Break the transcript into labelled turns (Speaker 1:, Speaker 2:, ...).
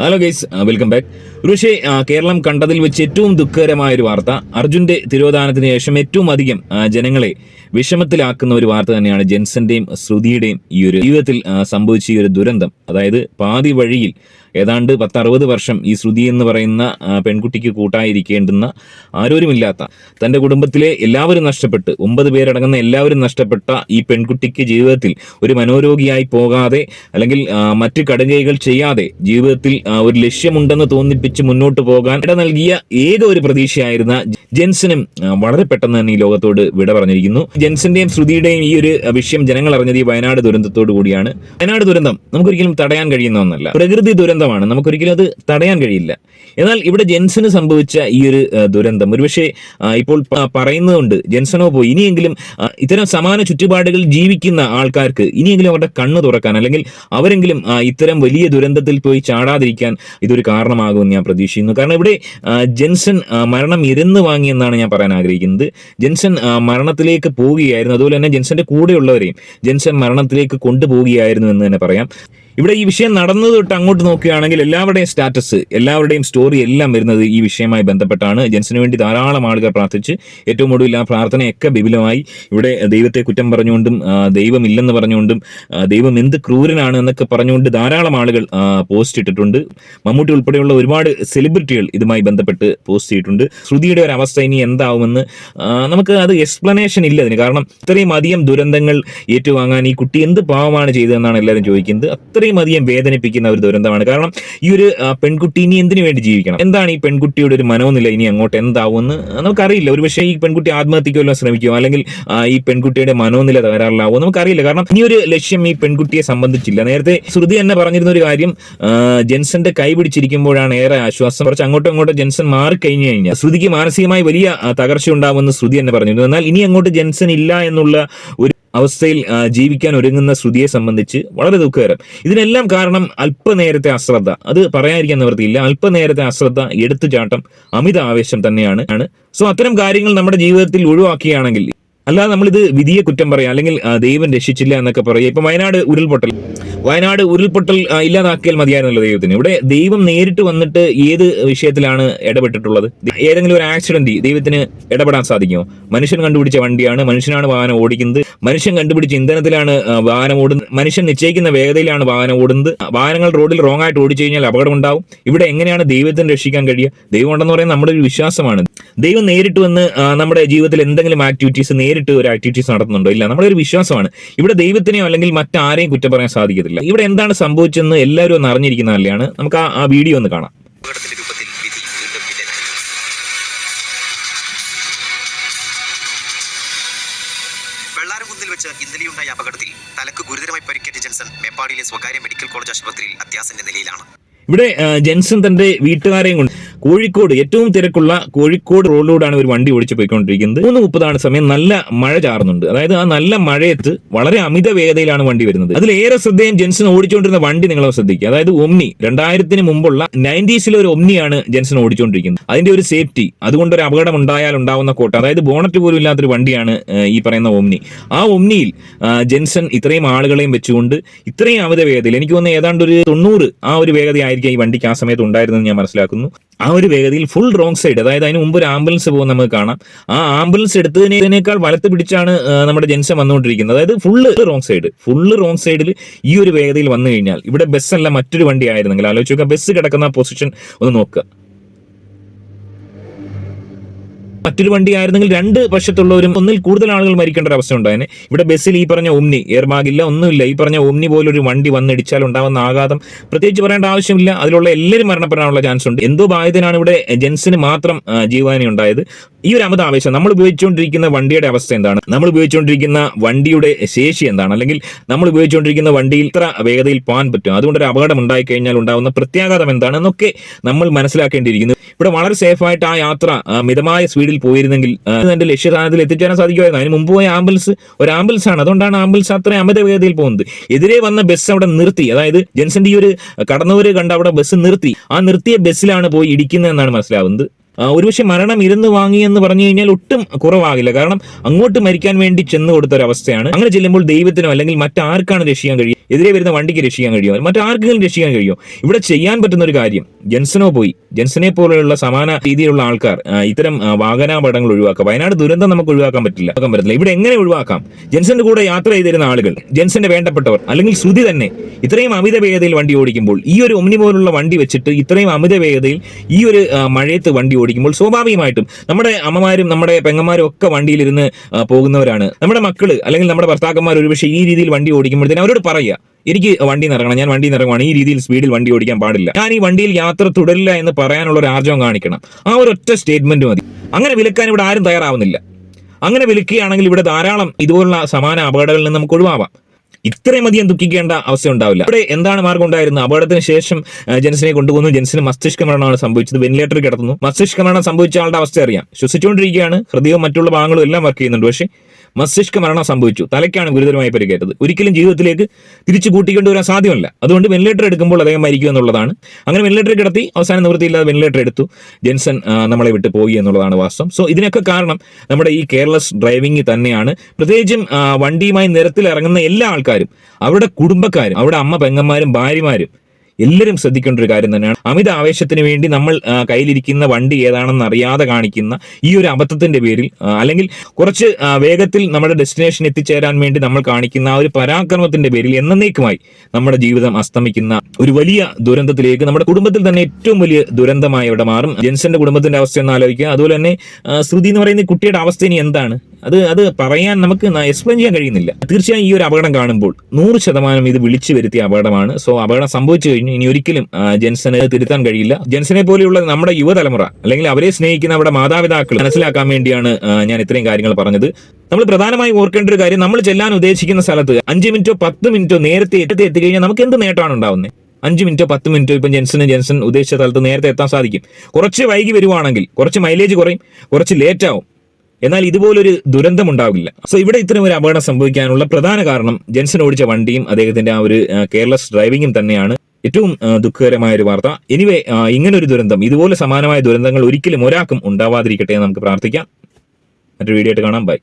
Speaker 1: Hello guys welcome back Rishi Keralam കണ്ടതിൽ വെച്ച് ഏറ്റവും ദുഃഖകരമായ ഒരു വാർത്ത അർജുന്റെ തിരോധാനത്തിന് ശേഷം ഏറ്റവും അധികം ജനങ്ങളെ വിഷമത്തിലാക്കുന്ന ഒരു വാർത്ത തന്നെയാണ് ജെൻസന്റെയും ശ്രുതിയുടെയും ഈ ഒരു ജീവിതത്തിൽ സംഭവിച്ച ഈ ഒരു ദുരന്തം. അതായത് പാതി വഴിയിൽ ഏതാണ്ട് പത്തറുപത് വർഷം ഈ ശ്രുതി എന്ന് പറയുന്ന പെൺകുട്ടിക്ക് കൂട്ടായിരിക്കേണ്ടുന്ന ആരോരുമില്ലാത്ത തന്റെ കുടുംബത്തിലെ എല്ലാവരും നഷ്ടപ്പെട്ട് ഒമ്പത് പേരടങ്ങുന്ന എല്ലാവരും നഷ്ടപ്പെട്ട ഈ പെൺകുട്ടിക്ക് ജീവിതത്തിൽ ഒരു മനോരോഗിയായി പോകാതെ അല്ലെങ്കിൽ മറ്റു കടുകൈകൾ ചെയ്യാതെ ജീവിതത്തിൽ ഒരു ലക്ഷ്യമുണ്ടെന്ന് തോന്നിപ്പിച്ച് മുന്നോട്ട് പോകാൻ ഇട നൽകിയ ഏക ഒരു പ്രതീക്ഷയായിരുന്ന ജെൻസനും വളരെ പെട്ടെന്ന് തന്നെ ഈ ലോകത്തോട് വിട പറഞ്ഞിരിക്കുന്നു. ജെൻസന്റെയും ശ്രുതിയുടെയും ഈ ഒരു വിഷയം ജനങ്ങൾ അറിഞ്ഞത് ഈ വയനാട് ദുരന്തത്തോടു കൂടിയാണ്. വയനാട് ദുരന്തം നമുക്കൊരിക്കലും തടയാൻ കഴിയുന്ന ഒന്നല്ല. പ്രകൃതി ദുരന്തമാണ്. നമുക്കൊരിക്കലും അത് തടയാൻ കഴിയില്ല. എന്നാൽ ഇവിടെ ജെൻസന് സംഭവിച്ച ഈ ഒരു ദുരന്തം. ഒരുപക്ഷെ ഇപ്പോൾ പറയുന്നത് പറയുന്നതുകൊണ്ട് ജെൻസനോ പോയി. ഇനിയെങ്കിലും ഇത്തരം സമാന ചുറ്റുപാടുകളിൽ ജീവിക്കുന്ന ആൾക്കാർക്ക് ഇനിയെങ്കിലും അവരുടെ കണ്ണു തുറക്കാൻ അല്ലെങ്കിൽ അവരെങ്കിലും ഇത്തരം വലിയ ദുരന്തത്തിൽ പോയി ചാടാതിരിക്കാൻ ഇതൊരു കാരണമാകുമെന്ന് ഞാൻ പ്രതീക്ഷിക്കുന്നു. കാരണം ഇവിടെ ജെൻസൺ മരണം ഇരുന്ന് വാങ്ങിയെന്നാണ് ഞാൻ പറയാൻ ആഗ്രഹിക്കുന്നത്. ജെൻസൺ മരണത്തിലേക്ക് പോവുകയായിരുന്നു. അതുപോലെ തന്നെ ജെൻസന്റെ കൂടെയുള്ളവരെയും ജെൻസൺ മരണത്തിലേക്ക് കൊണ്ടുപോവുകയായിരുന്നു എന്ന് തന്നെ പറയാം. ഇവിടെ ഈ വിഷയം നടന്നത് തൊട്ട് അങ്ങോട്ട് നോക്കുകയാണെങ്കിൽ എല്ലാവരുടെയും സ്റ്റാറ്റസ് എല്ലാവരുടെയും സ്റ്റോറി എല്ലാം വരുന്നത് ഈ വിഷയമായി ബന്ധപ്പെട്ടാണ്. ജെൻസിന് വേണ്ടി ധാരാളം ആളുകൾ പ്രാർത്ഥിച്ച് ഏറ്റവും ഒടുവിൽ ആ പ്രാർത്ഥനയൊക്കെ വിപുലമായി ഇവിടെ ദൈവത്തെ കുറ്റം പറഞ്ഞുകൊണ്ടും ദൈവം ഇല്ലെന്ന് പറഞ്ഞുകൊണ്ടും ദൈവം എന്ത് ക്രൂരനാണ് എന്നൊക്കെ പറഞ്ഞുകൊണ്ട് ധാരാളം ആളുകൾ പോസ്റ്റ് ഇട്ടിട്ടുണ്ട്. മമ്മൂട്ടി ഉൾപ്പെടെയുള്ള ഒരുപാട് സെലിബ്രിറ്റികൾ ഇതുമായി ബന്ധപ്പെട്ട് പോസ്റ്റ് ചെയ്തിട്ടുണ്ട്. ശ്രുതിയുടെ ഒരു അവസ്ഥ ഇനി എന്താവുമെന്ന് നമുക്ക് അത് എക്സ്പ്ലനേഷൻ ഇല്ല അതിന്. കാരണം ഇത്രയും അധികം ദുരന്തങ്ങൾ ഏറ്റുവാങ്ങാൻ ഈ കുട്ടി എന്ത് പാവമാണ് ചെയ്തതെന്നാണ് എല്ലാവരും ചോദിക്കുന്നത്. അത്രയും അധികം വേദനിപ്പിക്കുന്ന ഒരു ദുരന്തമാണ്. കാരണം ഈ ഒരു പെൺകുട്ടി ഇനി എന്തിനു വേണ്ടി ജീവിക്കണം? എന്താണ് ഈ പെൺകുട്ടിയുടെ ഒരു മനോനില? ഇനി അങ്ങോട്ട് എന്താവുമെന്ന് നമുക്കറിയില്ല. ഒരു പക്ഷേ ഈ പെൺകുട്ടി ആത്മഹത്യയ്ക്ക് വല്ലതും ശ്രമിക്കുമോ? അല്ലെങ്കിൽ ഈ പെൺകുട്ടിയുടെ മനോനില തകരാറിലാവുമോ? നമുക്കറിയില്ല. കാരണം ഇനി ഒരു ലക്ഷ്യം ഈ പെൺകുട്ടിയെ സംബന്ധിച്ചില്ല. നേരത്തെ ശ്രുതി തന്നെ പറഞ്ഞിരുന്ന ഒരു കാര്യം ജെൻസന്റെ കൈ പിടിച്ചിരിക്കുമ്പോഴാണ് ഏറെ ആശ്വാസം. കുറച്ച് അങ്ങോട്ടും ഇങ്ങോട്ടും ജെൻസൺ മാറിക്കഴിഞ്ഞു കഴിഞ്ഞാൽ ശ്രുതിക്ക് മാനസികമായി വലിയ തകർച്ച ഉണ്ടാവുമെന്ന് ശ്രുതി തന്നെ പറഞ്ഞിരുന്നു. എന്നാൽ ഇനി അങ്ങോട്ട് ജെൻസൺ ഇല്ല എന്നുള്ള ഒരു അവസ്ഥയിൽ ജീവിക്കാൻ ഒരുങ്ങുന്ന ശ്രുതിയെ സംബന്ധിച്ച് വളരെ ദുഃഖകരം. ഇതിനെല്ലാം കാരണം അല്പനേരത്തെ അശ്രദ്ധ. അത് പറയാതിരിക്കാൻ നിവൃത്തിയില്ല. അല്പനേരത്തെ അശ്രദ്ധ എടുത്തുചാട്ടം അമിത ആവേശം തന്നെയാണ് സോ അത്തരം കാര്യങ്ങൾ നമ്മുടെ ജീവിതത്തിൽ ഒഴിവാക്കുകയാണെങ്കിൽ അല്ലാതെ നമ്മളിത് വിധിയെ കുറ്റം പറയാം. അല്ലെങ്കിൽ ദൈവം രക്ഷിച്ചില്ല എന്നൊക്കെ പറയുക. ഇപ്പൊ വയനാട് ഉരുൾപൊട്ടൽ. വയനാട് ഉരുൾപൊട്ടൽ ഇല്ലാതാക്കിയാൽ മതിയായിരുന്നല്ലോ ദൈവത്തിന്. ഇവിടെ ദൈവം നേരിട്ട് വന്നിട്ട് ഏത് വിഷയത്തിലാണ് ഇടപെട്ടിട്ടുള്ളത്? ഏതെങ്കിലും ഒരു ആക്സിഡന്റ് ദൈവത്തിന് ഇടപെടാൻ സാധിക്കുമോ? മനുഷ്യൻ കണ്ടുപിടിച്ച വണ്ടിയാണ് മനുഷ്യനാണ് വാഹനം ഓടിക്കുന്നത്. മനുഷ്യൻ കണ്ടുപിടിച്ച ഇന്ധനത്തിലാണ് വാഹനം ഓടുന്നത്. മനുഷ്യൻ നിശ്ചയിക്കുന്ന വേഗതയിലാണ് വാഹനം ഓടുന്നത്. വാഹനങ്ങൾ റോഡിൽ റോങ് ആയിട്ട് ഓടിച്ചു കഴിഞ്ഞാൽ അപകടം ഉണ്ടാവും. ഇവിടെ എങ്ങനെയാണ് ദൈവത്തിന് രക്ഷിക്കാൻ കഴിയുക? ദൈവം ഉണ്ടെന്ന് പറയുന്നത് നമ്മുടെ ഒരു വിശ്വാസമാണ്. ദൈവം നേരിട്ട് വന്ന് നമ്മുടെ ജീവിതത്തിൽ എന്തെങ്കിലും ആക്ടിവിറ്റീസ് നേരിട്ട് ഒരു ആക്ടിവിറ്റീസ് നടത്തുന്നുണ്ടോ? ഇല്ല നമ്മുടെ ഒരു വിശ്വാസമാണ്. ഇവിടെ ദൈവത്തിനെയോ അല്ലെങ്കിൽ മറ്റാരെയും കുറ്റം പറയാൻ സാധിക്കത്തില്ല. ഇവിടെ എന്താണ് സംഭവിച്ചെന്ന് എല്ലാവരും ഒന്ന് അറിഞ്ഞിരിക്കുന്ന നല്ലതാണ് നമുക്ക് ആ വീഡിയോ ഒന്ന് കാണാം.
Speaker 2: വെള്ളാരംകുന്നിൽ വെച്ച് ഇന്നലെയുണ്ടായ അപകടത്തിൽ തലക്ക് ഗുരുതരമായി പരിക്കേറ്റ ജെൻസൺ മേപ്പാടിയിലെ സ്വകാര്യ മെഡിക്കൽ കോളേജ് ആശുപത്രിയിൽ അത്യാസന്റെ നിലയിലാണ്.
Speaker 1: ഇവിടെ ജെൻസൺ തന്റെ വീട്ടുകാരെയും കൊണ്ട് കോഴിക്കോട് ഏറ്റവും തിരക്കുള്ള കോഴിക്കോട് റോഡിലൂടെയാണ് ഒരു വണ്ടി ഓടിച്ചു പോയിക്കൊണ്ടിരിക്കുന്നത്. മൂന്ന് മുപ്പതാണ് സമയം നല്ല മഴ ചാറുന്നുണ്ട്. അതായത് ആ നല്ല മഴയത്ത് വളരെ അമിത വേഗതയിലാണ് വണ്ടി വരുന്നത്. അതിലേറെ ശ്രദ്ധയും ജെൻസൺ ഓടിച്ചുകൊണ്ടിരുന്ന വണ്ടി നിങ്ങളെ ശ്രദ്ധിക്കുക. അതായത് ഒമ്നി രണ്ടായിരത്തിന് മുമ്പുള്ള നയന്റീസിലെ ഒരു ഒമ്നിയാണ് ജെൻസൺ ഓടിച്ചുകൊണ്ടിരിക്കുന്നത് അതിന്റെ ഒരു സേഫ്റ്റി അതുകൊണ്ട് ഒരു അപകടം ഉണ്ടായാൽ ഉണ്ടാവുന്ന കോട്ട. അതായത് ബോണറ്റ് പോലും ഇല്ലാത്തൊരു വണ്ടിയാണ് ഈ പറയുന്ന ഒമ്നി. ആ ഒമ്നിയിൽ ജെൻസൺ ഇത്രയും ആളുകളെയും വെച്ചുകൊണ്ട് ഇത്രയും അമിത വേഗതയിൽ എനിക്ക് തോന്നുന്നു ഏതാണ്ട് ഒരു തൊണ്ണൂറ് ആ ഒരു വേഗതയായിരിക്കും ഈ വണ്ടിക്ക് ആ സമയത്ത് ഉണ്ടായിരുന്നെന്ന് ഞാൻ മനസ്സിലാക്കുന്നു. ആ ഒരു വേഗതയിൽ ഫുൾ റോങ് സൈഡ് അതായത് അതിന് മുമ്പ് ഒരു ആംബുലൻസ് പോകുന്ന നമുക്ക് കാണാം. ആ ആംബുലൻസ് എടുത്തതിനേക്കാൾ വലത്ത് പിടിച്ചാണ് നമ്മുടെ ജെൻസൺ വന്നുകൊണ്ടിരിക്കുന്നത്. അതായത് full wrong side full wrong സൈഡിൽ ഈ ഒരു വേഗതയിൽ വന്നു കഴിഞ്ഞാൽ ഇവിടെ ബസ്സല്ല മറ്റൊരു വണ്ടി ആയിരുന്നെങ്കിൽ ആലോചിച്ച് നോക്കുക ബസ് കിടക്കുന്ന പൊസിഷൻ ഒന്ന് നോക്കുക മറ്റൊരു വണ്ടി ആയിരുന്നെങ്കിൽ രണ്ട് വശത്തുള്ളവരും ഒന്നിൽ കൂടുതൽ ആളുകൾ മരിക്കേണ്ട ഒരു അവസ്ഥ ഉണ്ടായേനെ ഇവിടെ ബസ്സിൽ ഈ പറഞ്ഞ ഒമ്നി എയർ ബാഗില്ല ഒന്നുമില്ല. ഈ പറഞ്ഞ ഒമ്നി പോലൊരു വണ്ടി വന്നിടിച്ചാൽ ഉണ്ടാവുന്ന ആഘാതം പ്രത്യേകിച്ച് പറയേണ്ട ആവശ്യമില്ല. അതിലുള്ള എല്ലാവരും മരണപ്പെടാനുള്ള ചാൻസ് ഉണ്ട്. എന്തോ ബാധ്യതനാണ് ഇവിടെ ജെൻസിന് മാത്രം ജീവഹാനി ഉണ്ടായത്. ഈ ഒരു അമിത ആവേശം നമ്മൾ ഉപയോഗിച്ചുകൊണ്ടിരിക്കുന്ന വണ്ടിയുടെ അവസ്ഥ എന്താണ്? നമ്മൾ ഉപയോഗിച്ചുകൊണ്ടിരിക്കുന്ന വണ്ടിയുടെ ശേഷി എന്താണ്? അല്ലെങ്കിൽ നമ്മൾ ഉപയോഗിച്ചുകൊണ്ടിരിക്കുന്ന വണ്ടിയിൽ ഇത്ര വേഗതയിൽ പോകാൻ പറ്റും. അതുകൊണ്ട് ഒരു അപകടം ഉണ്ടായി കഴിഞ്ഞാൽ ഉണ്ടാകുന്ന പ്രത്യാഘാതം എന്താണ് എന്നൊക്കെ നമ്മൾ മനസ്സിലാക്കേണ്ടിയിരിക്കുന്നു. ഇവിടെ വളരെ സേഫ് ആയിട്ട് ആ യാത്ര മിതമായ സ്പീഡിൽ പോയിരുന്നെങ്കിൽ എന്റെ ലക്ഷ്യസ്ഥാനത്തിൽ എത്തിച്ചേരാൻ സാധിക്കുമായിരുന്നു. അതിന് മുമ്പ് പോയ ആംബുലൻസ് ഒരു ആംബുലൻസ് ആണ്. അതുകൊണ്ടാണ് ആംബുലൻസ് അത്ര അമിത വേഗതയിൽ പോകുന്നത്. എതിരെ വന്ന ബസ് അവിടെ നിർത്തി. അതായത് ജെൻസന്റെ ഈ ഒരു കടന്നവര് കണ്ട അവിടെ ബസ് നിർത്തി. ആ നിർത്തിയ ബസ്സിലാണ് പോയി ഇടിക്കുന്നതെന്നാണ് മനസ്സിലാവുന്നത്. ഒരുപക്ഷെ മരണം ഇരുന്ന് വാങ്ങി എന്ന് പറഞ്ഞു കഴിഞ്ഞാൽ ഒട്ടും കുറവാകില്ല. കാരണം അങ്ങോട്ട് മരിക്കാൻ വേണ്ടി ചെന്ന് കൊടുത്ത ഒരു അവസ്ഥയാണ് അങ്ങനെ ചെല്ലുമ്പോൾ ദൈവത്തിനോ അല്ലെങ്കിൽ മറ്റാർക്കാണ് രക്ഷിക്കാൻ കഴിയും? എതിരെ വരുന്ന വണ്ടിക്ക് രക്ഷിക്കാൻ കഴിയുമോ? മറ്റാർക്കെങ്കിലും രക്ഷിക്കാൻ കഴിയുമോ? ഇവിടെ ചെയ്യാൻ പറ്റുന്ന ഒരു കാര്യം ജെൻസനോ പോയി. ജെൻസനെ പോലെയുള്ള സമാന രീതിയിലുള്ള ആൾക്കാർ ഇത്തരം വാഹനാപടങ്ങൾ ഒഴിവാക്കുക. വയനാട് ദുരന്തം നമുക്ക് ഒഴിവാക്കാൻ പറ്റില്ല. പറ്റില്ല ഇവിടെ എങ്ങനെ ഒഴിവാക്കാം? ജെൻസന്റെ കൂടെ യാത്ര ചെയ്തിരുന്ന ആളുകൾ ജെൻസന്റെ വേണ്ടപ്പെട്ടവർ അല്ലെങ്കിൽ ശ്രുതി തന്നെ ഇത്രയും അമിത വേഗതയിൽ വണ്ടി ഓടിക്കുമ്പോൾ ഈ ഒരു ഒമ്നി പോലുള്ള വണ്ടി വെച്ചിട്ട് ഇത്രയും അമിത വേഗതയിൽ ഈ ഒരു മഴയത്ത് വണ്ടി ഓടിക്കുമ്പോൾ സ്വാഭാവികമായിട്ടും നമ്മുടെ അമ്മമാരും നമ്മുടെ പെങ്ങന്മാരും ഒക്കെ വണ്ടിയിലിരുന്ന് പോകുന്നവരാണ്. നമ്മുടെ മക്കൾ അല്ലെങ്കിൽ നമ്മുടെ ഭർത്താക്കന്മാർ ഒരുപക്ഷെ ഈ രീതിയിൽ വണ്ടി ഓടിക്കുമ്പോഴത്തേനും അവരോട് പറയുക എനിക്ക് വണ്ടി നിറങ്ങണം ഞാൻ വണ്ടി നിറങ്ങുവാണ് ഈ രീതിയിൽ സ്പീഡിൽ വണ്ടി ഓടിക്കാൻ പാടില്ല. ഞാൻ ഈ വണ്ടിയിൽ യാത്ര തുടരില്ല എന്ന് പറയാനുള്ള ഒരു ആർജവം കാണിക്കണം. ആ ഒരു ഒറ്റ സ്റ്റേറ്റ്മെന്റ് മതി. അങ്ങനെ വിലക്കാൻ ഇവിടെ ആരും തയ്യാറാവുന്നില്ല. അങ്ങനെ വിലക്കുകയാണെങ്കിൽ ഇവിടെ ധാരാളം ഇതുപോലുള്ള സമാന അപകടങ്ങളിൽ നിന്ന് നമുക്ക് ഒഴിവാവാം. ഇത്രയും അധികം ദുഃഖിക്കേണ്ട അവസ്ഥ ഉണ്ടാവില്ല. ഇവിടെ എന്താണ് മാർഗം ഉണ്ടായിരുന്നത്? അപകടത്തിന് ശേഷം ജെൻസിനെ കൊണ്ടുപോകുന്നു ജെൻസിന് മസ്തിഷ്ക മരണമാണ് സംഭവിച്ചത്. വെന്റിലേറ്ററിൽ കിടത്തുന്നു. മസ്തിഷ്ക മരണം സംഭവിച്ച ആളുടെ അവസ്ഥ അറിയാം. ശ്വസിച്ചുകൊണ്ടിരിക്കുകയാണ്. ഹൃദയവും മറ്റുള്ള ഭാഗങ്ങളും എല്ലാം വർക്ക് ചെയ്യുന്നുണ്ട്. പക്ഷേ മസ്തിഷ്ക മരണം സംഭവിച്ചു. തലയ്ക്കാണ് ഗുരുതരമായി പരിക്കേറ്റത്. ഒരിക്കലും ജീവിതത്തിലേക്ക് തിരിച്ചു കൂട്ടിക്കൊണ്ടുവരാൻ സാധ്യമല്ല. അതുകൊണ്ട് വെന്റിലേറ്റർ എടുക്കുമ്പോൾ അദ്ദേഹം മരിക്കും എന്നുള്ളതാണ്. അങ്ങനെ വെന്റിലേറ്റർ കിടത്തി അവസാനം നിവൃത്തിയില്ലാതെ വെന്റിലേറ്റർ എടുത്തു. ജെൻസൺ നമ്മളെ വിട്ട് പോയി എന്നുള്ളതാണ് വാസ്തവം. സോ ഇതിനൊക്കെ കാരണം നമ്മുടെ ഈ കെയർലെസ് ഡ്രൈവിംഗ് തന്നെയാണ്. പ്രത്യേകിച്ചും വണ്ടിയുമായി നിരത്തിൽ ഇറങ്ങുന്ന എല്ലാ ആൾക്കാരും അവരുടെ കുടുംബക്കാരും അവരുടെ അമ്മ പെങ്ങന്മാരും ഭാര്യമാരും എല്ലാവരും ശ്രദ്ധിക്കേണ്ട ഒരു കാര്യം തന്നെയാണ്. അമിത ആവേശത്തിന് വേണ്ടി നമ്മൾ കയ്യിലിരിക്കുന്ന വണ്ടി ഏതാണെന്ന് അറിയാതെ കാണിക്കുന്ന ഈ ഒരു അബദ്ധത്തിന്റെ പേരിൽ അല്ലെങ്കിൽ കുറച്ച് വേഗത്തിൽ നമ്മുടെ ഡെസ്റ്റിനേഷൻ എത്തിച്ചേരാൻ വേണ്ടി നമ്മൾ കാണിക്കുന്ന ആ ഒരു പരാക്രമത്തിന്റെ പേരിൽ എന്നേക്കുമായി നമ്മുടെ ജീവിതം അസ്തമിക്കുന്ന ഒരു വലിയ ദുരന്തത്തിലേക്ക് നമ്മുടെ കുടുംബത്തിൽ തന്നെ ഏറ്റവും വലിയ ദുരന്തമായി ഇവിടെ മാറും. ജെൻസന്റെ കുടുംബത്തിന്റെ അവസ്ഥ ഒന്ന് ആലോചിക്കുക. അതുപോലെ തന്നെ ശ്രുതി എന്ന് പറയുന്ന കുട്ടിയുടെ അവസ്ഥ ഇനി എന്താണ്? അത് അത് പറയാൻ നമുക്ക് എക്സ്പ്ലെയിൻ ചെയ്യാൻ കഴിയുന്നില്ല. തീർച്ചയായും ഈ ഒരു അപകടം കാണുമ്പോൾ നൂറ് ശതമാനം ഇത് വിളിച്ചു വരുത്തിയ അപകടമാണ്. സോ അപകടം സംഭവിച്ചു കഴിഞ്ഞു. ഇനി ഒരിക്കലും ജെൻസന് തിരുത്താൻ കഴിയില്ല. ജെൻസനെ പോലെയുള്ള നമ്മുടെ യുവതലമുറ അല്ലെങ്കിൽ അവരെ സ്നേഹിക്കുന്ന നമ്മുടെ മാതാപിതാക്കൾ മനസ്സിലാക്കാൻ വേണ്ടിയാണ് ഞാൻ ഇത്രയും കാര്യങ്ങൾ പറഞ്ഞത്. നമ്മൾ പ്രധാനമായും ഓർക്കേണ്ട ഒരു കാര്യം നമ്മൾ ചെല്ലാൻ ഉദ്ദേശിക്കുന്ന സ്ഥലത്ത് അഞ്ച് മിനിറ്റോ പത്ത് മിനിറ്റോ നേരത്തെ എത്തി എത്തിക്കഴിഞ്ഞാൽ നമുക്ക് എന്ത് നേട്ടമാണ് ഉണ്ടാവുന്നത് അഞ്ച് മിനിറ്റോ പത്ത് മിനിറ്റോ ഇപ്പം ജെൻസന് ജെൻസൺ ഉദ്ദേശിച്ച സ്ഥലത്ത് നേരത്തെ എത്താൻ സാധിക്കും. കുറച്ച് വൈകി വരുവാണെങ്കിൽ കുറച്ച് മൈലേജ് കുറയും കുറച്ച് ലേറ്റ് ആവും. എന്നാൽ ഇതുപോലൊരു ദുരന്തം ഉണ്ടാവില്ല സോ ഇവിടെ ഇത്തരം ഒരു അപകടം സംഭവിക്കാനുള്ള പ്രധാന കാരണം ജെൻസൺ ഓടിച്ച വണ്ടിയും അദ്ദേഹത്തിന്റെ ആ ഒരു കെയർലെസ് ഡ്രൈവിംഗും തന്നെയാണ്. ഏറ്റവും ദുഃഖകരമായ ഒരു വാർത്ത. എനിവേ ഇങ്ങനൊരു ദുരന്തം ഇതുപോലെ സമാനമായ ദുരന്തങ്ങൾ ഒരിക്കലും ഒരാൾക്കും ഉണ്ടാവാതിരിക്കട്ടെ എന്ന് നമുക്ക് പ്രാർത്ഥിക്കാം. മറ്റൊരു വീഡിയോ ആയിട്ട് കാണാം. ബൈ